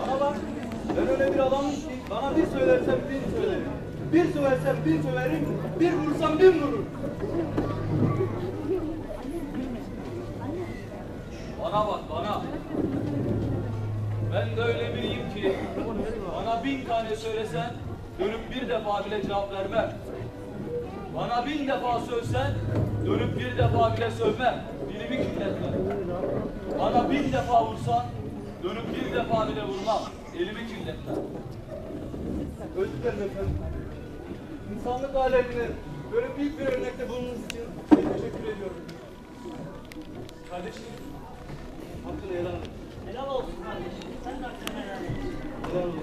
Bana bak. Ben öyle bir adamım ki bana bir söylersen bin söylerim. Bir söylersem bin söylerim. Bir vurursam bin vururum. Bana bak bana. Ben de öyle biriyim ki bana bin tane söylesen dönüp bir defa bile cevap vermem. Bana bin defa sövsen dönüp bir defa bile sövmem. Dilimi kirletmem. Bana bin defa vursan dönüp bir defa bile vurmam. Elimi kirletmem. Özür dilerim efendim. İnsanlık alemine böyle büyük bir örnekte bulunduğunuz için teşekkür ediyorum. Kardeşim, hakkını helal et. Helal olsun kardeşim. Sen de hakkını helal et. Helal olsun.